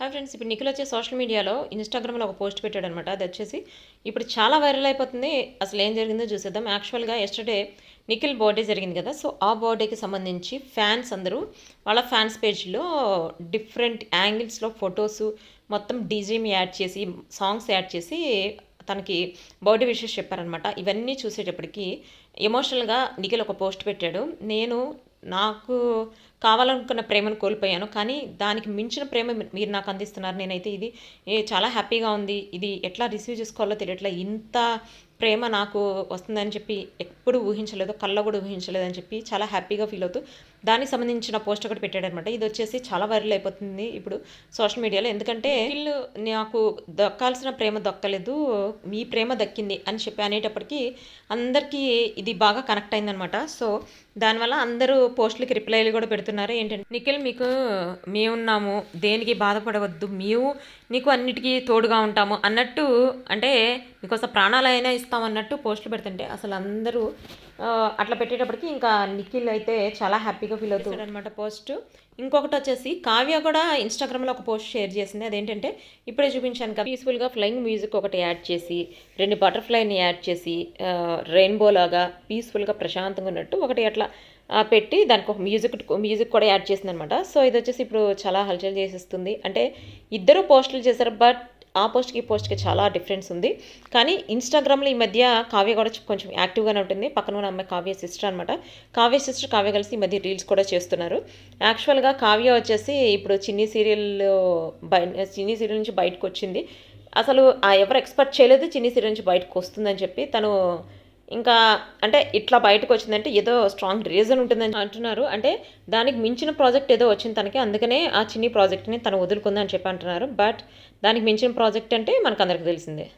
Hi friends ఇప్పుడు నిఖిల్ వచ్చే social మీడియాలో ఇన్స్టాగ్రామ్లో ఒక పోస్ట్ పెట్టాడు అనమాట అది వచ్చేసి ఇప్పుడు చాలా వైరల్ అయిపోతుంది. అసలు ఏం జరిగిందో చూసేద్దాం. యాక్చువల్గా ఎస్టర్డే నిఖిల్ బర్త్డే జరిగింది కదా. సో ఆ బర్త్డేకి సంబంధించి ఫ్యాన్స్ అందరూ వాళ్ళ ఫ్యాన్స్ పేజ్లో డిఫరెంట్ యాంగిల్స్లో ఫొటోస్ మొత్తం డీజేమ్ యాడ్ చేసి సాంగ్స్ యాడ్ చేసి తనకి బర్త్డే విషెస్ చెప్పారనమాట. ఇవన్నీ చూసేటప్పటికి ఎమోషనల్గా నిఖిల్ ఒక పోస్ట్ పెట్టాడు. నేను నాకు కావాలనుకున్న ప్రేమను కోల్పోయాను కానీ దానికి మించిన ప్రేమ మీరు నాకు అందిస్తున్నారు. నేనైతే ఇది చాలా హ్యాపీగా ఉంది. ఇది ఎట్లా రిసీవ్ చేసుకోవాలో తెలియట్లా. ఇంత ప్రేమ నాకు వస్తుందని చెప్పి ఎప్పుడు ఊహించలేదు కళ్ళ కూడా ఊహించలేదని చెప్పి చాలా హ్యాపీగా ఫీల్ అవుతూ దానికి సంబంధించిన పోస్ట్ ఒకటి పెట్టాడనమాట. ఇది వచ్చేసి చాలా వైరల్ అయిపోతుంది ఇప్పుడు సోషల్ మీడియాలో. ఎందుకంటే వీళ్ళు నాకు దక్కాల్సిన ప్రేమ దక్కలేదు మీ ప్రేమ దక్కింది అని చెప్పి అనేటప్పటికీ అందరికీ ఇది బాగా కనెక్ట్ అయిందనమాట. సో దానివల్ల అందరూ పోస్టులకి రిప్లైలు కూడా పెడుతున్నారు. ఏంటంటే నిఖిల్ మీకు మేమున్నాము దేనికి బాధపడవద్దు మేము నీకు అన్నిటికీ తోడుగా ఉంటాము అన్నట్టు అంటే మీకోసం ప్రాణాలైనా అన్నట్టు పోస్టులు పెడుతుంటే అసలు అందరూ అట్లా పెట్టేటప్పటికి ఇంకా నిఖిల్ అయితే చాలా హ్యాపీగా ఫీల్ అవుతుంది అనమాట పోస్ట్. ఇంకొకటి వచ్చేసి కావ్య కూడా ఇన్స్టాగ్రామ్లో ఒక పోస్ట్ షేర్ చేసింది. అదేంటంటే ఇప్పుడే చూపించాను కదా పీస్ఫుల్గా ఫ్లయింగ్ మ్యూజిక్ ఒకటి యాడ్ చేసి రెండు బటర్ఫ్లైని యాడ్ చేసి రెయిన్బో లాగా పీస్ఫుల్గా ప్రశాంతంగా ఉన్నట్టు ఒకటి అట్లా పెట్టి దానికి ఒక మ్యూజిక్ మ్యూజిక్ కూడా యాడ్ చేసింది అనమాట సో ఇది వచ్చేసి ఇప్పుడు చాలా హల్చల్ చేసేస్తుంది. అంటే ఇద్దరు పోస్టులు చేశారు బట్ ఆ పోస్ట్కి ఈ పోస్ట్కి చాలా డిఫరెన్స్ ఉంది. కానీ ఇన్స్టాగ్రామ్లో ఈ మధ్య కావ్య కూడా కొంచెం యాక్టివ్గానే ఉంటుంది. పక్కన ఉన్న అమ్మాయి కావ్య సిస్టర్ అనమాట కావ్య సిస్టర్ కావ్య కలిసి ఈ మధ్య రీల్స్ కూడా చేస్తున్నారు. యాక్చువల్గా కావ్య వచ్చేసి ఇప్పుడు చిన్ని సీరియల్ బయ చిన్ని సీరియల్ నుంచి బయటకు వచ్చింది. అసలు ఎవరు ఎక్స్పెక్ట్ చేయలేదు చిన్ని సీరియల్ నుంచి బయటకు వస్తుందని చెప్పి తను ఇంకా అంటే ఇట్లా బయటకు వచ్చిందంటే ఏదో స్ట్రాంగ్ రీజన్ ఉంటుందని అంటున్నారు. అంటే దానికి మించిన ప్రాజెక్ట్ ఏదో వచ్చింది తనకి అందుకనే ఆ చిన్ని ప్రాజెక్ట్ని తను వదులుకుందని చెప్పి అంటున్నారు. బట్ దానికి మించిన ప్రాజెక్ట్ అంటే మనకు అందరికి తెలిసిందే.